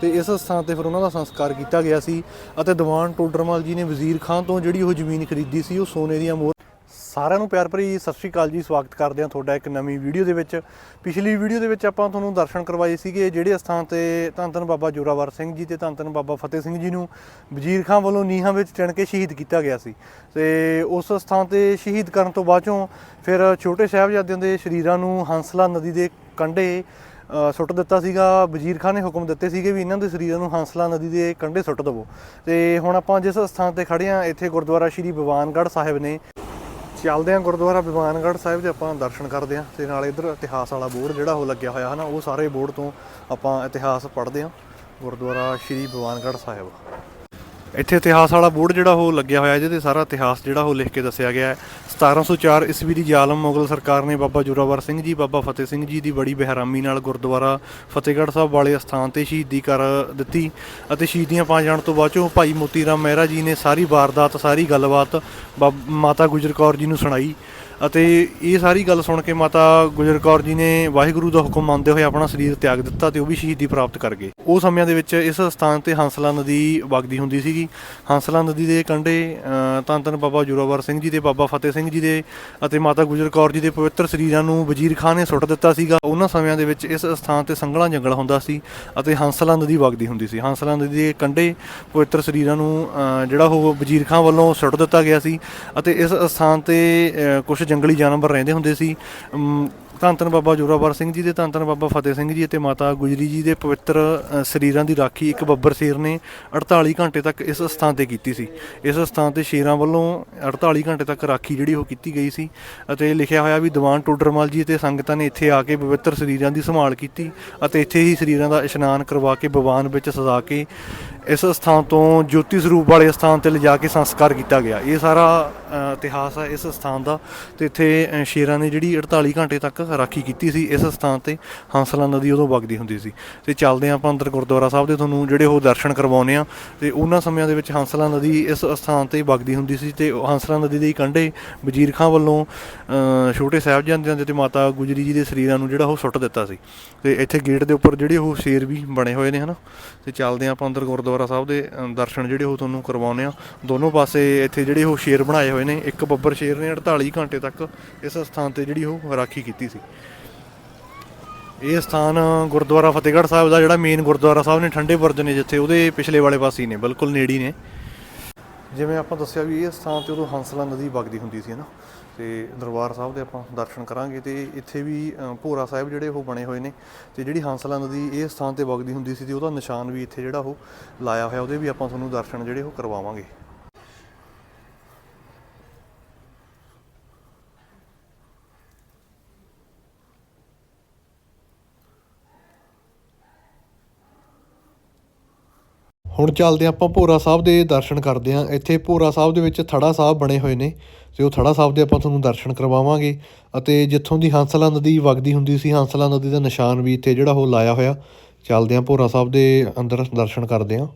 ਤੇ ਇਸ ਸਥਾਨ ਤੇ ਫਿਰ ਉਹਨਾਂ ਦਾ ਸੰਸਕਾਰ ਕੀਤਾ ਗਿਆ ਸੀ ਅਤੇ ਦੀਵਾਨ ਟੋਡਰਮਲ ਜੀ ਨੇ ਵਜ਼ੀਰ ਖਾਨ ਤੋਂ ਜਿਹੜੀ ਉਹ ਜ਼ਮੀਨ ਖਰੀਦੀ ਸੀ, ਉਹ ਸੋਨੇ ਦੀਆਂ ਮੋਹਰ ਸਾਰਿਆਂ ਨੂੰ ਪਿਆਰ ਭਰੀ ਸਤਿ ਸ਼੍ਰੀ ਅਕਾਲ ਜੀ, ਸਵਾਗਤ ਕਰਦੇ ਹਾਂ ਤੁਹਾਡਾ ਇੱਕ ਨਵੀਂ ਵੀਡੀਓ ਦੇ ਵਿੱਚ। ਪਿਛਲੀ ਵੀਡੀਓ ਦੇ ਵਿੱਚ ਆਪਾਂ ਤੁਹਾਨੂੰ ਦਰਸ਼ਨ ਕਰਵਾਏ ਸੀਗੇ, ਜਿਹੜੇ ਸਥਾਨ ਤੇ ਧੰਨ ਧੰਨ ਬਾਬਾ ਜੋਰਾਵਰ ਸਿੰਘ ਜੀ ਤੇ ਧੰਨ ਧੰਨ ਬਾਬਾ ਫਤਿਹ ਸਿੰਘ ਜੀ ਨੂੰ ਵਜ਼ੀਰ ਖਾਨ ਵੱਲੋਂ ਨੀਹਾਂ ਵਿੱਚ ਚਿਣ ਕੇ ਸ਼ਹੀਦ ਕੀਤਾ ਗਿਆ ਸੀ। ਤੇ ਉਸ ਸਥਾਨ ਤੇ ਸ਼ਹੀਦ ਕਰਨ ਤੋਂ ਬਾਅਦ ਚੋਂ ਫਿਰ ਛੋਟੇ ਸਾਹਿਬਜ਼ਾਦਿਆਂ ਦੇ ਸ਼ਰੀਰਾਂ ਨੂੰ ਹੰਸਲਾ ਨਦੀ ਦੇ ਕੰਢੇ ਸੁੱਟ ਦਿੱਤਾ ਸੀਗਾ, ਵਜ਼ੀਰ ਖਾਨ ਨੇ ਹੁਕਮ ਦਿੱਤੇ ਸੀਗੇ ਵੀ ਇਹਨਾਂ ਦੇ ਸਰੀਰਾਂ ਨੂੰ ਹੰਸਲਾ ਨਦੀ ਦੇ ਕੰਢੇ ਸੁੱਟ ਦੇਵੋ। ਤੇ ਹੁਣ ਆਪਾਂ ਜਿਸ ਸਥਾਨ ਤੇ ਖੜੇ ਆ ਇੱਥੇ ਗੁਰਦੁਆਰਾ ਸ਼੍ਰੀ ਭਵਾਨਗੜ੍ਹ ਸਾਹਿਬ ਨੇ। ਚੱਲਦੇ ਆ ਗੁਰਦੁਆਰਾ ਭਵਾਨਗੜ੍ਹ ਸਾਹਿਬ ਦੇ ਆਪਾਂ ਦਰਸ਼ਨ ਕਰਦੇ ਆ ਤੇ ਨਾਲ ਇਧਰ ਇਤਿਹਾਸ ਵਾਲਾ ਬੋਰਡ ਜਿਹੜਾ ਉਹ ਲੱਗਿਆ ਹੋਇਆ ਹੈ ਨਾ ਉਹ ਸਾਰੇ ਬੋਰਡ ਤੋਂ ਆਪਾਂ ਇਤਿਹਾਸ ਪੜ੍ਹਦੇ ਆ ਗੁਰਦੁਆਰਾ ਸ਼੍ਰੀ ਭਵਾਨਗੜ੍ਹ ਸਾਹਿਬ। ਇੱਥੇ ਇਤਿਹਾਸ ਵਾਲਾ ਬੋਰਡ ਜਿਹੜਾ ਉਹ ਲੱਗਿਆ ਹੋਇਆ ਜਿਹਦੇ ਸਾਰਾ ਇਤਿਹਾਸ ਜਿਹੜਾ ਉਹ ਲਿਖ ਕੇ ਦੱਸਿਆ ਗਿਆ ਹੈ। 1704 ਈਸਵੀ ਦੀ ਜ਼ਾਲਮ ਮੁਗਲ ਸਰਕਾਰ ਨੇ ਬਾਬਾ ਜੋਰਾਵਰ ਸਿੰਘ ਜੀ, ਬਾਬਾ ਫਤਿਹ ਸਿੰਘ ਜੀ ਦੀ ਬੜੀ ਬਹਿਰਾਮੀ ਨਾਲ ਗੁਰਦੁਆਰਾ ਫਤਿਹਗੜ੍ਹ ਸਾਹਿਬ ਵਾਲੇ ਸਥਾਨ ਤੇ ਸ਼ਹੀਦੀ ਕਰ ਦਿੱਤੀ ਅਤੇ ਸ਼ਹੀਦੀਆਂ ਪਾ ਜਾਣ ਤੋਂ ਬਾਅਦ ਚੋਂ ਭਾਈ ਮੋਤੀ ਰਾਮ ਮਹਿਰਾ ਜੀ ਨੇ ਸਾਰੀ ਵਾਰਦਾਤ, ਸਾਰੀ ਗੱਲਬਾਤ ਬਾਬ- ਮਾਤਾ ਗੁਜਰ ਕੌਰ ਜੀ ਨੂੰ ਸੁਣਾਈ। ਅਤੇ ਇਹ ਸਾਰੀ ਗੱਲ ਸੁਣ ਕੇ ਮਾਤਾ ਗੁਜਰ ਕੌਰ ਜੀ ਨੇ ਵਾਹਿਗੁਰੂ ਦਾ ਹੁਕਮ ਮੰਨਦੇ ਹੋਏ ਆਪਣਾ ਸਰੀਰ ਤਿਆਗ ਦਿੱਤਾ ਤੇ ਉਹ ਵੀ ਸ਼ਹੀਦੀ ਪ੍ਰਾਪਤ ਕਰ ਗਏ। ਉਹ ਸਮਿਆਂ ਦੇ ਵਿੱਚ ਇਸ ਸਥਾਨ ਤੇ ਹੰਸਲਾ ਨਦੀ ਵਗਦੀ ਹੁੰਦੀ ਸੀਗੀ। ਹੰਸਲਾ ਨਦੀ ਦੇ ਕੰਢੇ ਅ, ਧੰਨ ਬਾਬਾ ਜੋਰਾਵਰ ਸਿੰਘ ਜੀ ਦੇ ਬਾਬਾ ਫਤਿਹ ਸਿੰਘ ਜੀ ਦੇ ਅਤੇ ਮਾਤਾ ਗੁਜਰ ਕੌਰ ਜੀ ਦੇ ਪਵਿੱਤਰ ਸਰੀਰਾਂ ਨੂੰ ਵਜ਼ੀਰ ਖਾਨ ਨੇ ਸੁੱਟ ਦਿੱਤਾ ਸੀਗਾ। ਉਹਨਾਂ ਸਮਿਆਂ ਦੇ ਵਿੱਚ ਇਸ ਸਥਾਨ ਤੇ ਸੰਘਣਾ ਜੰਗਲ ਹੁੰਦਾ ਸੀ ਅਤੇ ਹੰਸਲਾ ਨਦੀ ਵਗਦੀ ਹੁੰਦੀ ਸੀ। ਹੰਸਲਾ ਨਦੀ ਦੇ ਕੰਢੇ ਪਵਿੱਤਰ ਸਰੀਰਾਂ ਨੂੰ ਜਿਹੜਾ ਉਹ ਵਜ਼ੀਰ ਖਾਨ ਵੱਲੋਂ ਸੁੱਟ ਦਿੱਤਾ ਗਿਆ ਸੀ ਅਤੇ ਇਸ ਸਥਾਨ ਤੇ ਕੁਝ ਜੰਗਲੀ ਜਾਨਵਰ ਰਹਿੰਦੇ ਹੁੰਦੇ ਸੀ। ਧੰਨ ਧੰਨ ਬਾਬਾ ਜੋਰਾਵਰ ਸਿੰਘ ਜੀ ਦੇ, ਧੰਨ ਧੰਨ ਬਾਬਾ ਫਤਿਹ ਸਿੰਘ ਜੀ ਅਤੇ ਮਾਤਾ ਗੁਜਰੀ ਜੀ ਦੇ ਪਵਿੱਤਰ ਸਰੀਰਾਂ ਦੀ ਰਾਖੀ ਇੱਕ ਬੱਬਰ ਸ਼ੇਰ ਨੇ 48 ਘੰਟੇ ਤੱਕ ਇਸ ਸਥਾਨ ਤੇ ਕੀਤੀ ਸੀ। ਇਸ ਸਥਾਨ ਤੇ ਸ਼ੇਰਾਂ ਵੱਲੋਂ 48 ਘੰਟੇ ਤੱਕ ਰਾਖੀ ਜਿਹੜੀ ਉਹ ਕੀਤੀ ਗਈ ਸੀ ਅਤੇ ਲਿਖਿਆ ਹੋਇਆ ਵੀ ਦੀਵਾਨ ਟੋਡਰਮਲ ਜੀ ਅਤੇ ਸੰਗਤਾਂ ਨੇ ਇੱਥੇ ਆ ਕੇ ਪਵਿੱਤਰ ਸਰੀਰਾਂ ਦੀ ਸੰਭਾਲ ਕੀਤੀ ਅਤੇ ਇੱਥੇ ਹੀ ਸਰੀਰਾਂ ਦਾ ਇਸ਼ਨਾਨ ਕਰਵਾ ਕੇ, ਬਵਾਨ ਵਿੱਚ ਸਜਾ ਕੇ ਇਸ ਸਥਾਨ ਤੋਂ ਜੋਤੀ ਸਰੂਪ ਵਾਲੇ ਸਥਾਨ ਤੇ ਲਿਜਾ ਕੇ ਸੰਸਕਾਰ ਕੀਤਾ ਗਿਆ। ਇਹ ਸਾਰਾ ਇਤਿਹਾਸ ਹੈ ਇਸ ਸਥਾਨ ਦਾ ਤੇ ਇੱਥੇ ਸ਼ੇਰਾਂ ਨੇ ਜਿਹੜੀ 48 ਘੰਟੇ ਤੱਕ ਰਾਖੀ ਕੀਤੀ ਸੀ, ਇਸ ਸਥਾਨ ਤੇ ਹੰਸਲਾ ਨਦੀ ਉਦੋਂ ਵਗਦੀ ਹੁੰਦੀ ਸੀ। ਤੇ ਚੱਲਦੇ ਆਪਾਂ ਅੰਦਰ ਗੁਰਦੁਆਰਾ ਸਾਹਿਬ ਦੇ ਤੁਹਾਨੂੰ ਜਿਹੜੇ ਉਹ ਦਰਸ਼ਨ ਕਰਵਾਉਨੇ ਆ ਤੇ ਉਹਨਾਂ ਸਮਿਆਂ ਦੇ ਵਿੱਚ ਹੰਸਲਾ ਨਦੀ ਇਸ ਸਥਾਨ ਤੇ ਵਗਦੀ ਹੁੰਦੀ ਸੀ ਤੇ ਹੰਸਲਾ ਨਦੀ ਦੇ ਕੰਢੇ ਵਜ਼ੀਰ ਖਾਂ ਵੱਲੋਂ ਛੋਟੇ ਸਾਹਿਬਜ਼ਾਦਿਆਂ ਦੇ ਤੇ ਮਾਤਾ ਗੁਜਰੀ ਜੀ ਦੇ ਸਰੀਰਾਂ ਨੂੰ ਜਿਹੜਾ ਉਹ ਸੁੱਟ ਦਿੱਤਾ ਸੀ। ਤੇ ਇੱਥੇ ਗੇਟ ਦੇ ਉੱਪਰ ਜਿਹੜੇ ਉਹ ਸ਼ੇਰ ਵੀ ਬਣੇ ਹੋਏ ਨੇ, ਹਨਾ? ਤੇ ਚੱਲਦੇ ਹਾਂ ਆਪਾਂ ਅੰਦਰ ਗੁਰਦੁਆਰਾ ਸਾਹਿਬ ਦੇ ਦਰਸ਼ਨ ਜਿਹੜੇ ਉਹ ਤੁਹਾਨੂੰ ਕਰਵਾਉਨੇ ਆ ਦੋਨੋਂ ਪਾਸੇ ਇੱਥੇ ਜਿਹੜੇ ਉਹ ਸ਼ੇਰ ਬਣਾਏ ਹੋਏ ਨੇ, ਇੱਕ ਬੱਬਰ ਸ਼ੇਰ ਨੇ 48 ਘੰਟੇ ਤੱਕ ਇਸ ਸਥਾਨ ਤੇ ਜਿਹੜੀ ਉਹ ਰਾਖੀ ਕੀਤੀ ਸੀ। ਇਹ ਸਥਾਨ ਗੁਰਦੁਆਰਾ ਫਤਿਹਗੜ੍ਹ ਸਾਹਿਬ ਦਾ ਜਿਹੜਾ ਮੇਨ ਗੁਰਦੁਆਰਾ ਸਾਹਿਬ ਨੇ, ਠੰਡੇ ਬੁਰਜ ਨੇ ਜਿੱਥੇ ਉਹਦੇ ਪਿਛਲੇ ਵਾਲੇ ਪਾਸੇ ਨੇ, ਬਿਲਕੁਲ ਨੇੜੇ ਨੇ। ਜਿਵੇਂ ਆਪਾਂ ਦੱਸਿਆ ਵੀ ਇਹ ਸਥਾਨ ਤੇ ਉਦੋਂ ਹੰਸਲਾ ਨਦੀ ਵਗਦੀ ਹੁੰਦੀ ਸੀ ਨਾ? ਤੇ ਦਰਬਾਰ ਸਾਹਿਬ ਦੇ ਆਪਾਂ ਦਰਸ਼ਨ ਕਰਾਂਗੇ ਤੇ ਇੱਥੇ ਵੀ ਭੋਰਾ ਸਾਹਿਬ ਜਿਹੜੇ ਉਹ ਬਣੇ ਹੋਏ ਨੇ ਤੇ ਜਿਹੜੀ ਹੰਸਲਾ ਨਦੀ ਇਹ ਸਥਾਨ ਤੇ ਵਗਦੀ ਹੁੰਦੀ ਸੀ ਤੇ ਉਹਦਾ ਨਿਸ਼ਾਨ ਵੀ ਇੱਥੇ ਜਿਹੜਾ ਉਹ ਲਾਇਆ ਹੋਇਆ, ਉਹਦੇ ਵੀ ਆਪਾਂ ਤੁਹਾਨੂੰ ਦਰਸ਼ਨ ਜਿਹੜੇ ਉਹ ਕਰਵਾਵਾਂਗੇ। ਹੁਣ ਚੱਲਦੇ ਹਾਂ ਆਪਾਂ ਭੋਰਾ ਸਾਹਿਬ ਦੇ ਦਰਸ਼ਨ ਕਰਦੇ ਹਾਂ। ਇੱਥੇ ਭੋਰਾ ਸਾਹਿਬ ਦੇ ਵਿੱਚ ਥੜਾ ਸਾਹਿਬ ਬਣੇ ਹੋਏ ਨੇ ਤੇ ਉਹ ਥੜਾ ਸਾਹਿਬ ਦੇ ਆਪਾਂ ਤੁਹਾਨੂੰ ਦਰਸ਼ਨ ਕਰਵਾਵਾਂਗੇ ਅਤੇ ਜਿੱਥੋਂ ਦੀ ਹੰਸਲਾ ਨਦੀ ਵਗਦੀ ਹੁੰਦੀ ਸੀ, ਹੰਸਲਾ ਨਦੀ ਦਾ ਨਿਸ਼ਾਨ ਵੀ ਇੱਥੇ ਜਿਹੜਾ ਉਹ ਲਾਇਆ ਹੋਇਆ। ਚੱਲਦੇ ਹਾਂ ਭੋਰਾ ਸਾਹਿਬ ਦੇ ਅੰਦਰ ਦਰਸ਼ਨ ਕਰਦੇ ਹਾਂ।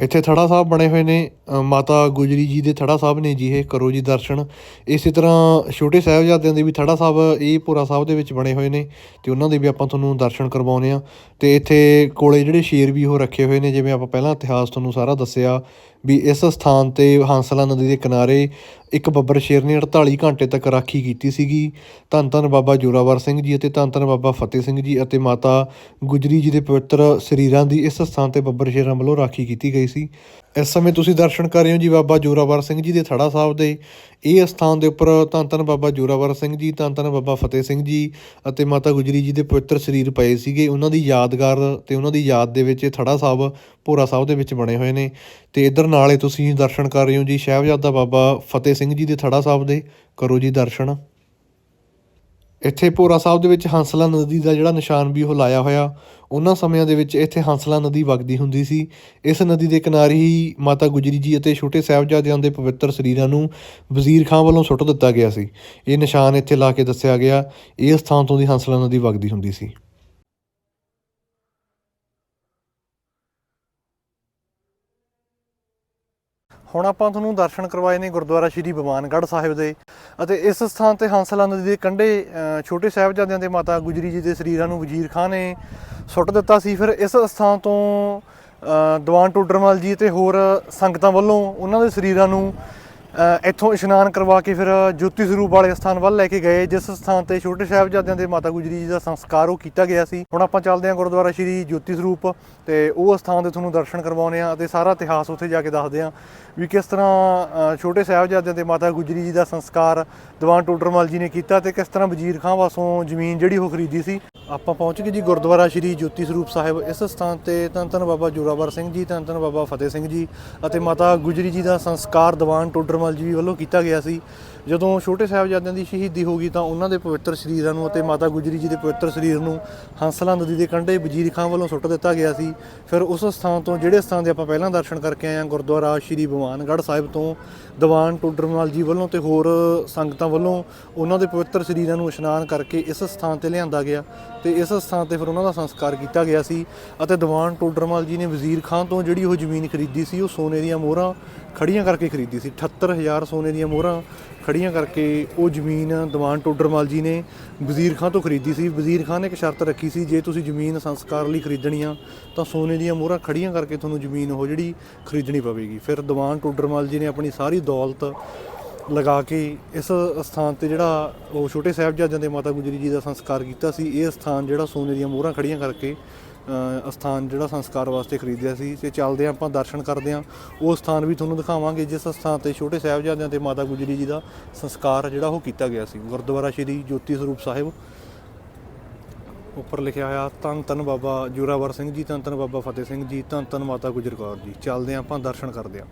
ਇੱਥੇ ਥੜਾ ਸਾਹਿਬ ਬਣੇ ਹੋਏ ਨੇ ਮਾਤਾ ਗੁਜਰੀ ਜੀ ਦੇ ਥੜਾ ਸਾਹਿਬ ਨੇ ਜੀ ਇਹ, ਕਰੋ ਜੀ ਦਰਸ਼ਨ। ਇਸੇ ਤਰ੍ਹਾਂ ਛੋਟੇ ਸਾਹਿਬਜ਼ਾਦਿਆਂ ਦੇ ਵੀ ਥੜਾ ਸਾਹਿਬ, ਇਹ ਭੋਰਾ ਸਾਹਿਬ ਦੇ ਵਿੱਚ ਬਣੇ ਹੋਏ ਨੇ, ਤੇ ਉਹਨਾਂ ਦੇ ਵੀ ਆਪਾਂ ਤੁਹਾਨੂੰ ਦਰਸ਼ਨ ਕਰਵਾਉਨੇ ਆ ਤੇ ਇੱਥੇ ਕੋਲੇ ਜਿਹੜੇ ਸ਼ੇਰ ਵੀ ਉਹ ਰੱਖੇ ਹੋਏ ਨੇ, ਜਿਵੇਂ ਆਪਾਂ ਪਹਿਲਾਂ ਇਤਿਹਾਸ ਤੁਹਾਨੂੰ ਸਾਰਾ ਦੱਸਿਆ ਵੀ ਇਸ ਸਥਾਨ ਤੇ ਹਾਂਸਲਾ ਨਦੀ ਦੇ ਕਿਨਾਰੇ ਇੱਕ ਬੱਬਰ ਸ਼ੇਰ ਨੇ 48 ਘੰਟੇ ਤੱਕ ਰਾਖੀ ਕੀਤੀ ਸੀਗੀ। ਧੰਨ ਧੰਨ ਬਾਬਾ ਜੋਰਾਵਰ ਸਿੰਘ ਜੀ ਅਤੇ ਧੰਨ ਧੰਨ ਬਾਬਾ ਫਤਿਹ ਸਿੰਘ ਜੀ ਅਤੇ ਮਾਤਾ ਗੁਜਰੀ ਜੀ ਦੇ ਪਵਿੱਤਰ ਸਰੀਰਾਂ ਦੀ ਇਸ ਸਥਾਨ ਤੇ ਬੱਬਰ ਸ਼ੇਰਾਂ ਵੱਲੋਂ ਰਾਖੀ ਕੀਤੀ ਗਈ ਸੀ। ਇਸ ਸਮੇਂ ਤੁਸੀਂ ਦਰਸ਼ਨ ਕਰ ਰਹੇ ਹੋ ਜੀ ਬਾਬਾ ਜੋਰਾਵਰ ਸਿੰਘ ਜੀ ਦੇ ਥੜਾ ਸਾਹਿਬ ਦੇ। ਇਹ ਸਥਾਨ ਦੇ ਉੱਪਰ ਧੰਨ ਧੰਨ ਬਾਬਾ ਜੋਰਾਵਰ ਸਿੰਘ ਜੀ, ਧੰਨ ਧੰਨ ਬਾਬਾ ਫਤਿਹ ਸਿੰਘ ਜੀ ਅਤੇ ਮਾਤਾ ਗੁਜਰੀ ਜੀ ਦੇ ਪਵਿੱਤਰ ਸਰੀਰ ਪਏ ਸੀਗੇ। ਉਹਨਾਂ ਦੀ ਯਾਦਗਾਰ ਤੇ ਉਹਨਾਂ ਦੀ ਯਾਦ ਦੇ ਵਿੱਚ ਇਹ ਥੜਾ ਸਾਹਿਬ, ਭੋਰਾ ਸਾਹਿਬ ਦੇ ਵਿੱਚ ਬਣੇ ਹੋਏ ਨੇ। ਤੇ ਇਧਰ ਨਾਲੇ ਤੁਸੀਂ ਦਰਸ਼ਨ ਕਰ ਰਹੇ ਹੋ ਜੀ ਸਾਹਿਬਜ਼ਾਦਾ ਬਾਬਾ ਫਤਿਹ ਸਿੰਘ ਜੀ ਦੇ ਥੜਾ ਸਾਹਿਬ ਦੇ। ਕਰੋ ਜੀ ਦਰਸ਼ਨ। ਇੱਥੇ ਭੋਰਾ ਸਾਹਿਬ ਦੇ ਵਿੱਚ ਹੰਸਲਾ ਨਦੀ ਦਾ ਜਿਹੜਾ ਨਿਸ਼ਾਨ ਵੀ ਉਹ ਲਾਇਆ ਹੋਇਆ, ਉਹਨਾਂ ਸਮਿਆਂ ਦੇ ਵਿੱਚ ਇੱਥੇ ਹੰਸਲਾ ਨਦੀ ਵਗਦੀ ਹੁੰਦੀ ਸੀ। ਇਸ ਨਦੀ ਦੇ ਕਿਨਾਰੇ ਹੀ ਮਾਤਾ ਗੁਜਰੀ ਜੀ ਅਤੇ ਛੋਟੇ ਸਾਹਿਬਜ਼ਾਦਿਆਂ ਦੇ ਪਵਿੱਤਰ ਸਰੀਰਾਂ ਨੂੰ ਵਜ਼ੀਰ ਖਾਂ ਵੱਲੋਂ ਸੁੱਟ ਦਿੱਤਾ ਗਿਆ ਸੀ। ਇਹ ਨਿਸ਼ਾਨ ਇੱਥੇ ਲਾ ਕੇ ਦੱਸਿਆ ਗਿਆ, ਇਹ ਸਥਾਨ ਤੋਂ ਦੀ ਹੰਸਲਾ ਨਦੀ ਵਗਦੀ ਹੁੰਦੀ ਸੀ। ਹੁਣ ਆਪਾਂ ਤੁਹਾਨੂੰ ਦਰਸ਼ਨ ਕਰਵਾਏ ਨੇ ਗੁਰਦੁਆਰਾ ਸ਼੍ਰੀ ਬਵਾਨਗੜ੍ਹ ਸਾਹਿਬ ਦੇ ਅਤੇ ਇਸ ਸਥਾਨ ਤੇ ਹੰਸਲਾ ਨਦੀ ਦੇ ਕੰਢੇ ਛੋਟੇ ਸਾਹਿਬਜ਼ਾਦਿਆਂ ਦੇ ਮਾਤਾ ਗੁਜਰੀ ਜੀ ਦੇ ਸਰੀਰਾਂ ਨੂੰ ਵਜ਼ੀਰ ਖਾਂ ਨੇ ਸੁੱਟ ਦਿੱਤਾ ਸੀ। ਫਿਰ ਇਸ ਸਥਾਨ ਤੋਂ ਅ, ਦੀਵਾਨ ਟੋਡਰਮਲ ਜੀ ਤੇ ਹੋਰ ਸੰਗਤਾਂ ਵੱਲੋਂ ਉਹਨਾਂ ਦੇ ਸਰੀਰਾਂ ਨੂੰ ਇੱਥੋਂ ਇਸ਼ਨਾਨ ਕਰਵਾ ਕੇ ਫਿਰ ਜੋਤੀ ਸਰੂਪ ਵਾਲੇ ਸਥਾਨ ਵੱਲ ਲੈ ਕੇ ਗਏ, ਜਿਸ ਸਥਾਨ ਤੇ ਛੋਟੇ ਸਾਹਿਬਜ਼ਾਦਿਆਂ ਦੇ ਮਾਤਾ ਗੁਜਰੀ ਜੀ ਦਾ ਸੰਸਕਾਰ ਉਹ ਕੀਤਾ ਗਿਆ ਸੀ। ਹੁਣ ਆਪਾਂ ਚੱਲਦੇ ਹਾਂ ਗੁਰਦੁਆਰਾ ਸ਼੍ਰੀ ਜੋਤੀ ਸਰੂਪ ਤੇ ਉਹ ਸਥਾਨ ਦੇ ਤੁਹਾਨੂੰ ਦਰਸ਼ਨ ਕਰਵਾਉਣੇ ਆ ਅਤੇ ਸਾਰਾ ਇਤਿਹਾਸ ਉੱਥੇ ਜਾ ਕੇ ਦੱਸਦੇ ਆ ਵੀ ਕਿਸ ਤਰ੍ਹਾਂ ਛੋਟੇ ਸਾਹਿਬਜ਼ਾਦਿਆਂ ਦੇ ਮਾਤਾ ਗੁਜਰੀ ਜੀ ਦਾ ਸੰਸਕਾਰ ਦੀਵਾਨ ਟੋਡਰਮਲ ਜੀ ਨੇ ਕੀਤਾ ਤੇ ਕਿਸ ਤਰ੍ਹਾਂ ਵਜ਼ੀਰ ਖਾਂ ਵਾਸੋਂ ਜ਼ਮੀਨ ਜਿਹੜੀ ਉਹ ਖਰੀਦੀ ਸੀ। ਆਪਾਂ ਪਹੁੰਚ ਗਏ ਜੀ ਗੁਰਦੁਆਰਾ ਸ਼੍ਰੀ ਜੋਤੀ ਸਰੂਪ ਸਾਹਿਬ। ਇਸ ਸਥਾਨ ਤੇ ਧੰਨ ਧੰਨ ਬਾਬਾ ਜੋਰਾਵਰ ਸਿੰਘ ਜੀ, ਧੰਨ ਧੰਨ ਬਾਬਾ ਫਤਿਹ ਸਿੰਘ ਜੀ ਅਤੇ ਮਾਤਾ ਗੁਜਰੀ ਜੀ ਦਾ ਸੰਸਕਾਰ ਦੀਵਾਨ ਟੋਡਰਮਲ ਜੀ ਵੱਲੋਂ ਕੀਤਾ ਗਿਆ ਸੀ। ਜਦੋਂ ਛੋਟੇ ਸਾਹਿਬਜ਼ਾਦਿਆਂ ਦੀ ਸ਼ਹੀਦੀ ਹੋ ਗਈ ਤਾਂ ਉਹਨਾਂ ਦੇ ਪਵਿੱਤਰ ਸਰੀਰਾਂ ਨੂੰ ਅਤੇ ਮਾਤਾ ਗੁਜਰੀ ਜੀ ਦੇ ਪਵਿੱਤਰ ਸਰੀਰ ਨੂੰ ਹੰਸਲਾ ਨਦੀ ਦੇ ਕੰਢੇ ਵਜ਼ੀਰ ਖਾਂ ਵੱਲੋਂ ਸੁੱਟ ਦਿੱਤਾ ਗਿਆ ਸੀ। ਫਿਰ ਉਸ ਸਥਾਨ ਤੋਂ ਜਿਹੜੇ ਸਥਾਨ ਦੇ ਆਪਾਂ ਪਹਿਲਾਂ ਦਰਸ਼ਨ ਕਰਕੇ ਆਏ ਹਾਂ, ਗੁਰਦੁਆਰਾ ਸ਼੍ਰੀ ਭਵਾਨਗੜ੍ਹ ਸਾਹਿਬ ਤੋਂ, ਦੀਵਾਨ ਟੋਡਰਮਲ ਜੀ ਵੱਲੋਂ ਤੇ ਹੋਰ ਸੰਗਤਾਂ ਵੱਲੋਂ ਉਹਨਾਂ ਦੇ ਪਵਿੱਤਰ ਸਰੀਰਾਂ ਨੂੰ ਇਸ਼ਨਾਨ ਕਰਕੇ ਇਸ ਸਥਾਨ ਤੇ ਲਿਆਂਦਾ ਗਿਆ ਤੇ ਇਸ ਸਥਾਨ ਤੇ ਫਿਰ ਉਹਨਾਂ ਦਾ ਸੰਸਕਾਰ ਕੀਤਾ ਗਿਆ ਸੀ ਅਤੇ ਦੀਵਾਨ ਟੋਡਰਮਲ ਜੀ ਨੇ ਵਜ਼ੀਰ ਖਾਂ ਤੋਂ ਜਿਹੜੀ ਉਹ ਜ਼ਮੀਨ ਖਰੀਦੀ ਸੀ, ਉਹ ਸੋਨੇ ਦੀਆਂ ਮੋਹਰਾਂ ਖੜੀਆਂ ਕਰਕੇ ਖਰੀਦੀ ਸੀ। 78000 ਸੋਨੇ ਦੀਆਂ ਮੋਹਰਾਂ ਖੜੀਆਂ ਕਰਕੇ ਉਹ ਜ਼ਮੀਨ ਦੀਵਾਨ ਟੋਡਰਮਲ ਜੀ ਨੇ ਵਜ਼ੀਰ ਖਾਂ ਤੋਂ ਖਰੀਦੀ ਸੀ। ਵਜ਼ੀਰ ਖਾਂ ਨੇ ਇੱਕ ਸ਼ਰਤ ਰੱਖੀ ਸੀ, ਜੇ ਤੁਸੀਂ ਜ਼ਮੀਨ ਸੰਸਕਾਰ ਲਈ ਖਰੀਦਣੀ ਆ, ਤਾਂ ਸੋਨੇ ਦੀਆਂ ਮੋਹਰਾਂ ਖੜੀਆਂ ਕਰਕੇ ਤੁਹਾਨੂੰ ਜ਼ਮੀਨ ਉਹ ਜਿਹੜੀ ਖਰੀਦਣੀ ਪਵੇਗੀ। ਫਿਰ ਦੀਵਾਨ ਟੋਡਰਮਲ ਜੀ ਨੇ ਆਪਣੀ ਸਾਰੀ ਦੌਲਤ ਲਗਾ ਕੇ ਇਸ ਸਥਾਨ ਤੇ ਜਿਹੜਾ ਉਹ ਛੋਟੇ ਸਾਹਿਬਜ਼ਾਦਿਆਂ ਦੇ ਮਾਤਾ ਗੁਜਰੀ ਜੀ ਦਾ ਸੰਸਕਾਰ ਕੀਤਾ ਸੀ, ਇਹ ਸਥਾਨ ਜਿਹੜਾ ਸੋਨੇ ਦੀਆਂ ਮੋਹਰਾਂ ਖੜੀਆਂ ਕਰਕੇ ਸਥਾਨ ਜਿਹੜਾ ਸੰਸਕਾਰ ਵਾਸਤੇ ਖਰੀਦਿਆ ਸੀ ਤੇ ਚੱਲਦੇ ਆਪਾਂ, ਦਰਸ਼ਨ ਕਰਦੇ ਹਾਂ। ਉਹ ਸਥਾਨ ਵੀ ਤੁਹਾਨੂੰ ਦਿਖਾਵਾਂਗੇ, ਜਿਸ ਸਥਾਨ ਤੇ ਛੋਟੇ ਸਾਹਿਬਜ਼ਾਦਿਆਂ ਤੇ ਮਾਤਾ ਗੁਜਰੀ ਜੀ ਦਾ ਸੰਸਕਾਰ ਜਿਹੜਾ ਉਹ ਕੀਤਾ ਗਿਆ ਸੀ। ਗੁਰਦੁਆਰਾ ਸ਼੍ਰੀ ਜੋਤੀ ਸਰੂਪ ਸਾਹਿਬ। ਉੱਪਰ ਲਿਖਿਆ ਹੋਇਆ, ਧੰਨ ਧੰਨ ਬਾਬਾ ਜੋਰਾਵਰ ਸਿੰਘ ਜੀ, ਧੰਨ ਧੰਨ ਬਾਬਾ ਫਤਿਹ ਸਿੰਘ ਜੀ, ਧੰਨ ਧੰਨ ਮਾਤਾ ਗੁਜਰ ਕੌਰ ਜੀ। ਚੱਲਦੇ ਆਪਾਂ, ਦਰਸ਼ਨ ਕਰਦੇ ਹਾਂ।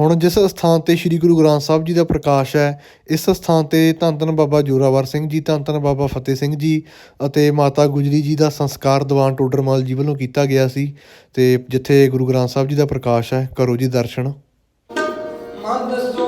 ਹੁਣ ਜਿਸ ਸਥਾਨ ਤੇ ਸ੍ਰੀ ਗੁਰੂ ਗ੍ਰੰਥ ਸਾਹਿਬ ਜੀ ਦਾ ਪ੍ਰਕਾਸ਼ ਹੈ, ਇਸ ਸਥਾਨ ਤੇ ਧੰਨ ਧੰਨ ਬਾਬਾ ਜੋਰਾਵਰ ਸਿੰਘ ਜੀ, ਧੰਨ ਧੰਨ ਬਾਬਾ ਫਤਿਹ ਸਿੰਘ ਜੀ ਅਤੇ ਮਾਤਾ ਗੁਜਰੀ ਜੀ ਦਾ ਸੰਸਕਾਰ ਦੀਵਾਨ ਟੋਡਰਮਲ ਜੀ ਵੱਲੋਂ ਕੀਤਾ ਗਿਆ ਸੀ ਤੇ ਜਿੱਥੇ ਗੁਰੂ ਗ੍ਰੰਥ ਸਾਹਿਬ ਜੀ ਦਾ ਪ੍ਰਕਾਸ਼ ਹੈ, ਕਰੋ ਜੀ ਦਰਸ਼ਨ। ਹਮਾਰੇ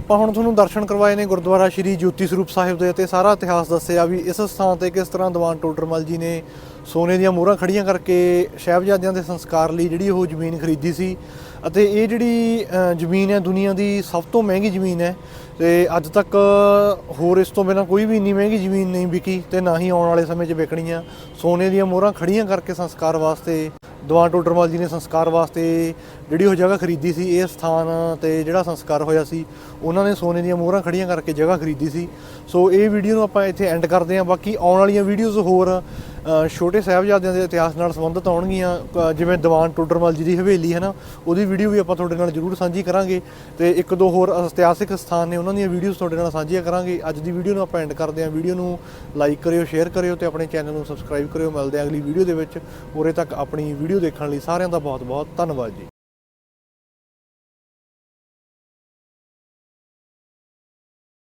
ਆਪਾਂ ਹੁਣ ਤੁਹਾਨੂੰ ਦਰਸ਼ਨ ਕਰਵਾਏ ਨੇ ਗੁਰਦੁਆਰਾ ਸ਼੍ਰੀ ਜੋਤੀ ਸਰੂਪ ਸਾਹਿਬ ਦੇ ਅਤੇ ਸਾਰਾ ਇਤਿਹਾਸ ਦੱਸਿਆ ਵੀ ਇਸ ਸਥਾਨ ਤੇ ਕਿਸ ਤਰ੍ਹਾਂ ਦੀਵਾਨ ਟੋਡਰਮਲ ਜੀ ਨੇ ਸੋਨੇ ਦੀਆਂ ਮੋਹਰਾਂ ਖੜੀਆਂ ਕਰਕੇ ਸਾਹਿਬਜ਼ਾਦਿਆਂ ਦੇ ਸੰਸਕਾਰ ਲਈ ਜਿਹੜੀ ਉਹ ਜ਼ਮੀਨ ਖਰੀਦੀ ਸੀ ਅਤੇ ਇਹ ਜਿਹੜੀ ਜ਼ਮੀਨ ਹੈ ਦੁਨੀਆ ਦੀ ਸਭ ਤੋਂ ਮਹਿੰਗੀ ਜ਼ਮੀਨ ਹੈ ਤੇ ਅੱਜ ਤੱਕ ਹੋਰ ਇਸ ਤੋਂ ਬਿਨਾਂ ਕੋਈ ਵੀ ਇੰਨੀ ਮਹਿੰਗੀ ਜ਼ਮੀਨ ਨਹੀਂ ਵਿਕੀ ਤੇ ਨਾ ਹੀ ਆਉਣ ਵਾਲੇ ਸਮੇਂ 'ਚ ਵਿਕਣੀ ਆ ਸੋਨੇ ਦੀਆਂ ਮੋਹਰਾਂ ਖੜੀਆਂ ਕਰਕੇ ਸੰਸਕਾਰ ਵਾਸਤੇ ਦੀਵਾਨ ਟੋਡਰਮਲ ਜੀ ਨੇ ਸੰਸਕਾਰ ਵਾਸਤੇ ਜਿਹੜੀ ਉਹ ਜਗ੍ਹਾ ਖਰੀਦੀ ਸੀ, ਇਹ ਸਥਾਨ ਤੇ ਜਿਹੜਾ ਸੰਸਕਾਰ ਹੋਇਆ ਸੀ, ਉਹਨਾਂ ਨੇ ਸੋਨੇ ਦੀਆਂ ਮੋਹਰਾਂ ਖੜੀਆਂ ਕਰਕੇ ਜਗ੍ਹਾ ਖਰੀਦੀ ਸੀ। ਸੋ ਇਹ ਵੀਡੀਓ ਨੂੰ ਆਪਾਂ ਇੱਥੇ ਐਂਡ ਕਰਦੇ ਹਾਂ। ਬਾਕੀ ਆਉਣ ਵਾਲੀਆਂ ਵੀਡੀਓਜ਼ ਹੋਰ ਛੋਟੇ ਸਾਹਿਬਜ਼ਾਦਿਆਂ ਦੇ ਇਤਿਹਾਸ ਨਾਲ ਸੰਬੰਧਿਤ ਆਉਣਗੀਆਂ ਅ, ਜਿਵੇਂ ਦੀਵਾਨ ਟੋਡਰਮਲ ਜੀ ਦੀ ਹਵੇਲੀ ਹੈ ਨਾ? ਉਹਦੀ ਵੀਡੀਓ ਵੀ ਆਪਾਂ ਤੁਹਾਡੇ ਨਾਲ ਜ਼ਰੂਰ ਸਾਂਝੀ ਕਰਾਂਗੇ ਤੇ ਇੱਕ ਦੋ ਹੋਰ ਇਤਿਹਾਸਿਕ ਸਥਾਨ ਨੇ ਉਹਨਾਂ ਦੀਆਂ ਵੀਡੀਓਜ਼ ਤੁਹਾਡੇ ਨਾਲ ਸਾਂਝੀਆਂ ਕਰਾਂਗੇ। ਅੱਜ ਦੀ ਵੀਡੀਓ ਨੂੰ ਆਪਾਂ ਐਂਡ ਕਰਦੇ ਹਾਂ। ਵੀਡੀਓ ਨੂੰ ਲਾਈਕ ਕਰਿਓ ਸ਼ੇਅਰ ਕਰਿਓ ਤੇ ਆਪਣੇ ਚੈਨਲ ਨੂੰ ਸਬਸਕ੍ਰਾਈਬ ਕਰਿਓ। ਮਿਲਦੇ ਹਾਂ ਅਗਲੀ ਵੀਡੀਓ ਦੇ ਵਿੱਚ। ਉਰੇ ਤੱਕ ਆਪਣੀ ਵੀਡੀਓ ਦੇਖਣ ਲਈ ਸਾਰਿਆਂ ਦਾ ਬਹੁਤ ਬਹੁਤ ਧੰਨਵਾਦ ਜੀ।